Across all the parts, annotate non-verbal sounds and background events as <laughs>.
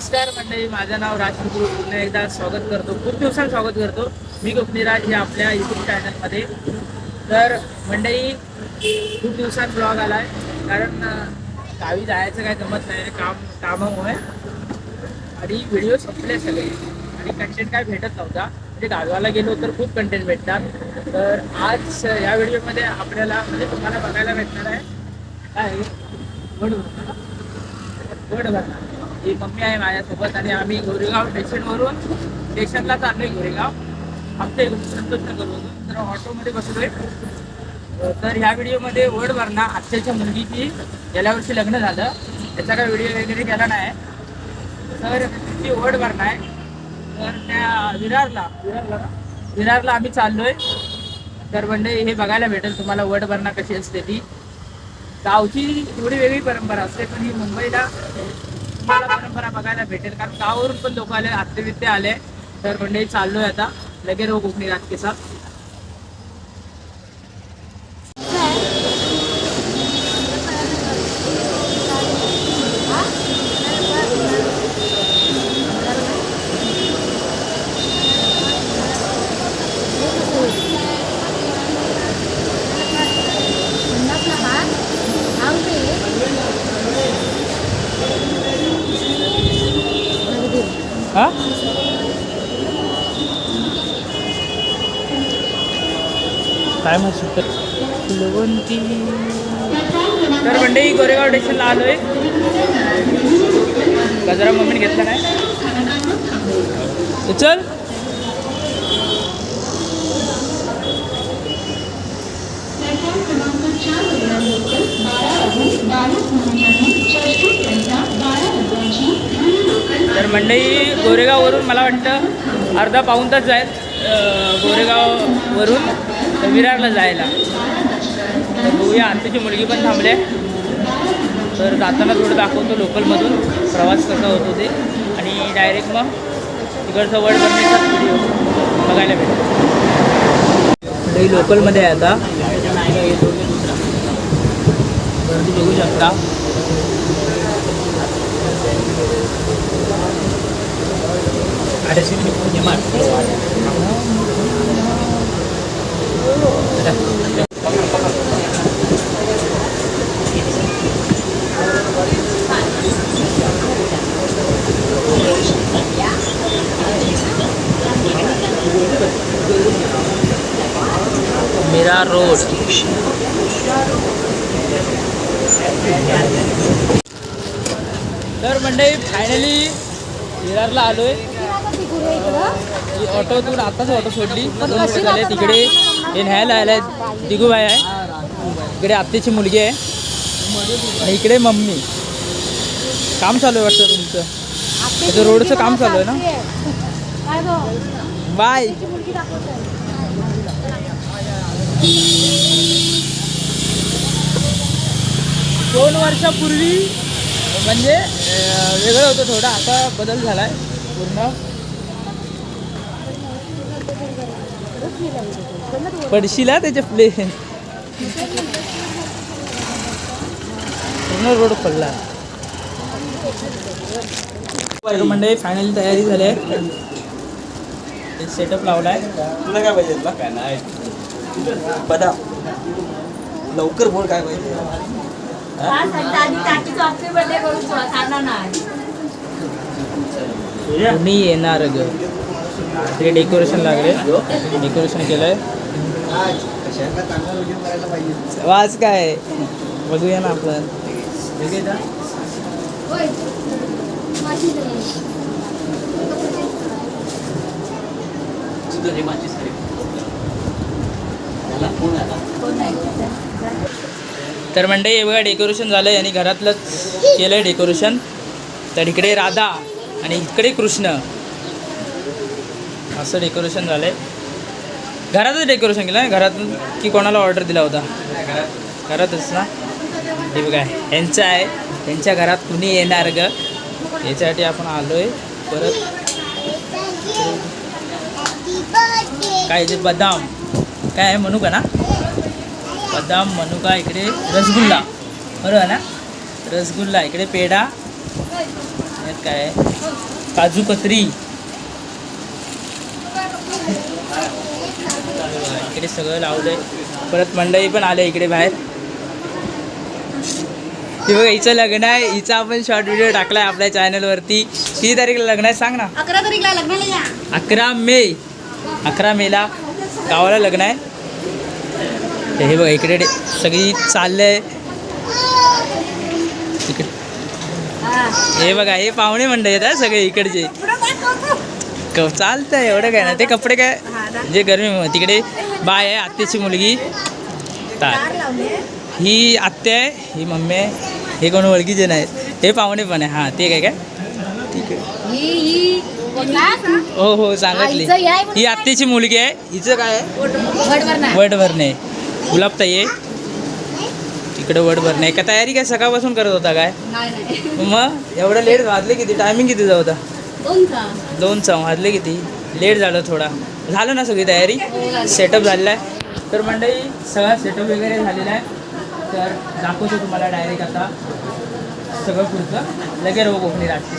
नमस्कार मंडळी माझं नाव राज पुन्हा एकदा स्वागत करतो. खूप दिवसांत स्वागत करतो. मी गोपनीराज हे आपल्या यूट्यूब चॅनलमध्ये तर मंडळी खूप दिवसात ब्लॉग आला आहे कारण गावी जायचं काय जमत नाही. काम कामामुळे. आणि व्हिडिओ संपले सगळे. आणि कंटेंट काय भेटत नव्हता. म्हणजे गावाला गेलो तर खूप कंटेंट भेटतात तर आज या व्हिडिओमध्ये आपल्याला म्हणजे तुम्हाला बघायला भेटणार आहे. काय वड वड ही मम्मी आहे माझ्यासोबत आणि आम्ही गोरेगाव स्टेशनवरून स्टेशनला चाललोय गोरेगाव. आमच्या इकडून संतोषनगरवरून तर ऑटोमध्ये बसलोय. तर ह्या व्हिडिओमध्ये वड भरणा आत्याच्या मुलगीची गेल्या वर्षी लग्न झालं. त्याचा काय व्हिडिओ वगैरे केला नाही. तर ती वड भरणा आहे. तर त्या विरारला विरारला विरारला आम्ही चाललोय. तर म्हणजे हे बघायला भेटेल तुम्हाला वड भरणा कशी असते ती. गावची थोडी वेगळी परंपरा असते पण ही मुंबईला तुम्हाला परंपरा बघायला भेटेल. कारण गावावरून पण लोक आले आत्तेवित्ते आले. तर मंडळी चाललोय आता. लगे रो कोकणी राज माहिती तर मंडई गोरेगाव स्टेशनला आलोय. गजरा मम्मीने घेतला नाही? चल. तर मंडई गोरेगाववरून मला वाटतं अर्धा पाऊण तास जायत गोरेगाववरून विरारला जायला. बघूया आत्ताची मुलगी पण थांबले तर जाताना थोडं दाखवतो लोकलमधून. प्रवास कसा होतो ते आणि डायरेक्ट मग तिकडचं वड करण्याचा बघायला भेटेल. लोकलमध्ये आहे आता. गर्दी बघू शकता. ada Mira road. तर मंडळी फायनली विरारला आलोय. ही ऑटोतून आताच ऑटो सोडली. झाले तिकडे. हे न्यायला आलाय दिगूबाई आहे. इकडे आत्याची मुलगी आहे. आणि इकडे मम्मी. काम चालू आहे वाटतं तुमचं. रोडचं काम चालू आहे ना? बाय. दोन वर्षापूर्वी म्हणजे वेगळं होतं थोडं आता बदल झाला आहे पूर्ण. पडशीला त्याच्या प्ले. पूर्ण रोड पडला. तर म्हणजे फायनली तयारी झाली आहे. सेटअप लावलाय. तुला काय पाहिजे तुला? काय नाही. बदाम लवकर बोल काय पाहिजे? कुणी येणार ग. ते डेकोरेशन लागले. डेकोरेशन केलंय. वाज काय? बघूया ना आपण. तर म्हणजे एवढं डेकोरेशन डेकोरेशन आहे आणि घरातलंच केलं आहे डेकोरेशन तर इकडे राधा आणि इकडे कृष्ण. असं डेकोरेशन झालं आहे घरातच डेकोरेशन केलं आहे घरातून की कोणाला ऑर्डर दिला होता? घरातच ना? हे बघा यांचं आहे. त्यांच्या घरात कुणी येणार ग? याच्यासाठी आपण आलो आहे परत काय ते बदाम. काय आहे मनुका ना? बदाम मनुका इकडे रसगुल्ला. बरोबर ना? रसगुल्ला इकडे पेढा. यात काय? आहे काजू कतरी. इकडे सगळं लावलंय. परत मंडळी पण आले इकडे बाहेर. हे बघा हिचं लग्न आहे. हिचा आपण शॉर्ट व्हिडिओ टाकलाय आपल्या चॅनलवरती किती तारीखला लग्न आहे? सांग ना. अकरा तारीखला लग्नाला या. अकरा मे. अकरा मेला गावाला लग्न आहे. तर हे बघा इकडे सगळी चाललंय. इकडे. हे बघा हे पाहुणे मंडळी आहेत सगळे इकडचे. क- चालतंय एवढं काय ना ते कपडे काय जे गरमी तिकडे बाय आहे आत्याची मुलगी. ही आत्या आहे ही मम्मी आहे हे कोण ओळखीचे नाहीत. हे पाहुणे पण आहे. हां ते काय काय? ठीक आहे. ही ही? हो हो सांगितली हे ही आत्याची मुलगी आहे. हिचं काय आहे. वड भरणे. गुलाब ताई आहे. तिकडे वड भरणे. का तयारी काय सकाळपासून करत होता काय. मग एवढं लेट वाजले किती? टायमिंग कितीचा होता दोन चव वाजले किती? लेट झालं थोडा. झालं ना सगळी तयारी? सेटअप झालेला आहे. तर मंडळी सगळा सेटअप वगैरे झालेला आहे. तर दाखवतो तुम्हाला डायरेक्ट आता. सगळं पुढचं. लगेच रोग कोकणी राजकीय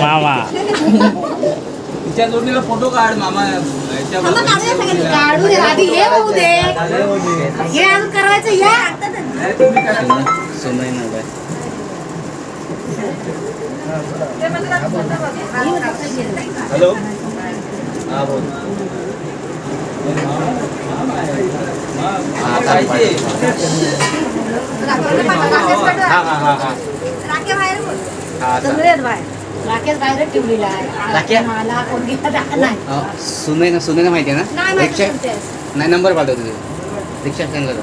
मामा. तिच्या जोडणीला फोटो काढ मामा. हे हे करायचं या सोनाई हॅलो? हा बोल. हा, पाहिजे. हा हा हा. चालेल. राकेश बाहेर ठेवलेला आहे. राकेश? मला कोण गेला नाही अ, सुनैना सुनैना माहिती आहे ना? नाही माहिती रिक्षा. नाही नंबर पाठवतो तुझे. रिक्षा स्टँड करतो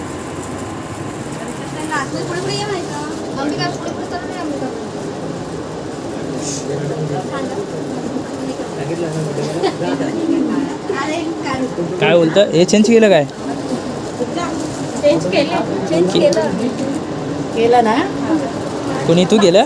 काय बोलतं? हे चेंज केलं काय? चेंज केलं. चेंज केलं. केलं ना? कोणी तू केलं?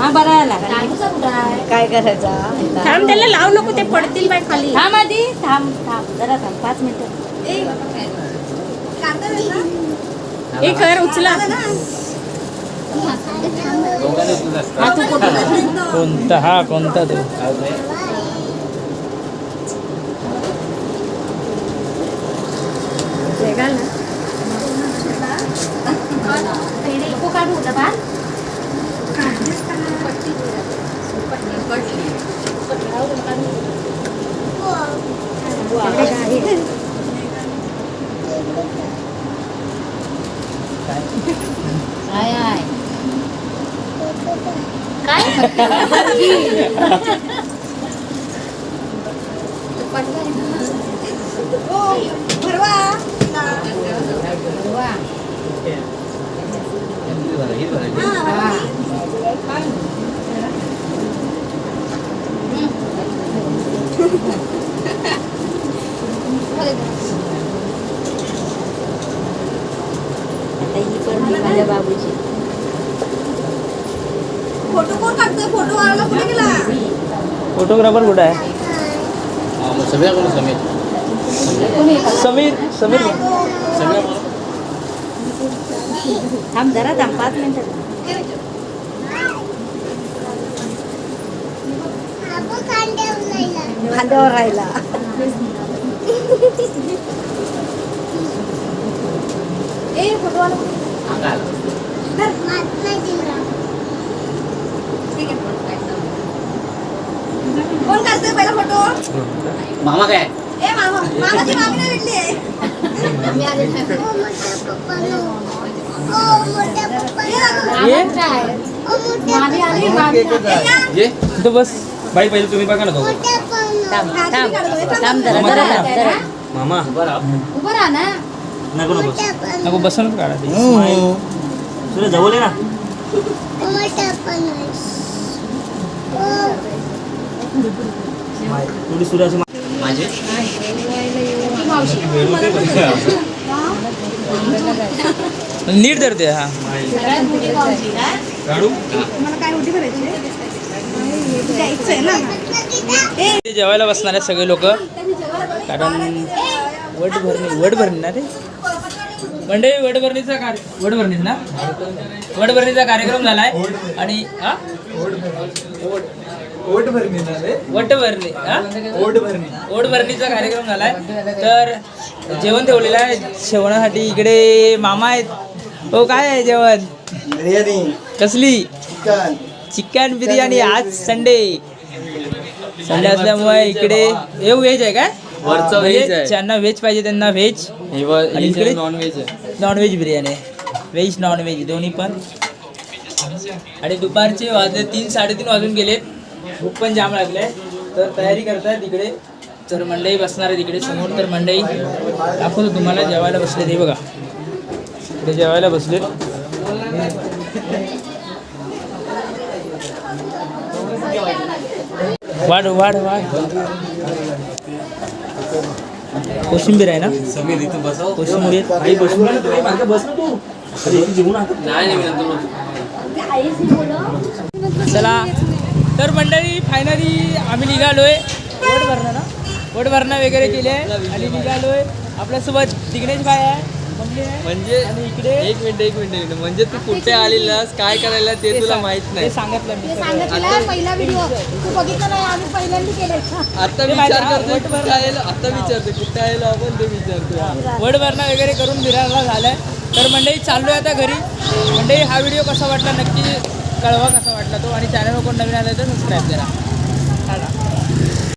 हा बरं आला काय करायचा? थांब त्याला लावू नको ते पडतील बाय खाली. थांब आधी थांब थांब जरा थांब पाच मिनिटं. हे कर उचला. असतं. हा तू? कुठे कोणता हा कोणता तो नको काढू डबा काय आहे काय वा. ही बरं. आता ही पण माझ्या बाबूची फोटो कोण काढतोय फोटो वाळला कुठे गेला फोटोग्राफर कुठं आहे? समीर कोण समीर समीर समीर समीर. थांब जरा थांब पाच मिनिटं. खांद्यावर राहिला. <laughs> ए फोटो वाला काय आलं? कोण काढतोय पहिला फोटो? मामा काय? ए मामा. मामाची मामी नाही भेटली आहे. ये. मामी आली मामी. ये. इथं बस. बाई पहिले तुम्ही बघा ना थांब थांब. थांब जरा जरा थांब, जरा. मामा. बरं उभं राहा ना. नको नको. नको बसूनच काढा ते. तुला जवळ आहे ना. थोडी सुराची माझे? नीट धरते हा? काढू? काय उठी करायची ते जेवायला बसणार आहे सगळे लोक. कारण वट भरणी वट भरणी ना रे. मंडळी वटभरणीचा कार्य वटभरणी ना? वटभरणीचा कार्यक्रम झालाय. आणि हा? वटभरणी ओटभरणीचा कार्यक्रम झालाय. तर जेवण ठेवलेलं आहे. जेवणासाठी इकडे मामा आहेत. हो काय आहे जेवण? बिर्याणी. कसली? चिकन. चिकन बिर्याणी आज संडे. संडे असल्यामुळे इकडे हे व्हेज आहे काय? वरचं म्हणजे व्हेज आहे. ज्यांना व्हेज पाहिजे त्यांना व्हेज. आणि इकडे नॉन व्हेज आहे. Non veg biryani veg non veg दोन्ही पण. आणि दुपारचे वाजले तीन साडेतीन वाजून गेलेत. भूक पण जाम लागले तर तयारी करतायत इकडे. तर मंडई बसणार आहे तिकडे समोर. तर मंडई दाखवतो तुम्हाला. जेवायला बसले ते बघा. इकडे जेवायला बसलेत. वाढ वाढ वाढ. कोशिंबीर आहे ना? कोशिंबीर. चला. तर मंडळी फायनली आम्ही निघालोय. वड भरणं ना वड भरणं वगैरे केले आणि निघालोय. आपल्यासोबत दिग्नेश भाई आहे. म्हणजे आणि इकडे एक मिनिट एक मिनिट एक मिनिट. म्हणजे तू कुठे आलेलास? काय करायला? ते तुला माहीत नाही. सांगितलं मी सगळं. सांगितलेला आहे पहिला व्हिडिओ तू बघितला नाही आम्ही पहिल्यांदा केले आता ते विचार वट कुठे. आलेलो? आता विचारतोय कुठे आलेलो आपण? ते विचारतोय वड भरणं वगैरे करून फिरायला झालंय. तर मंडळी चाललोय आता घरी. मंडळी हा व्हिडिओ कसा वाटला? नक्की कळवा कसा वाटला तो. आणि चॅनल कोण नवीन आलं तर सबस्क्राईब करा.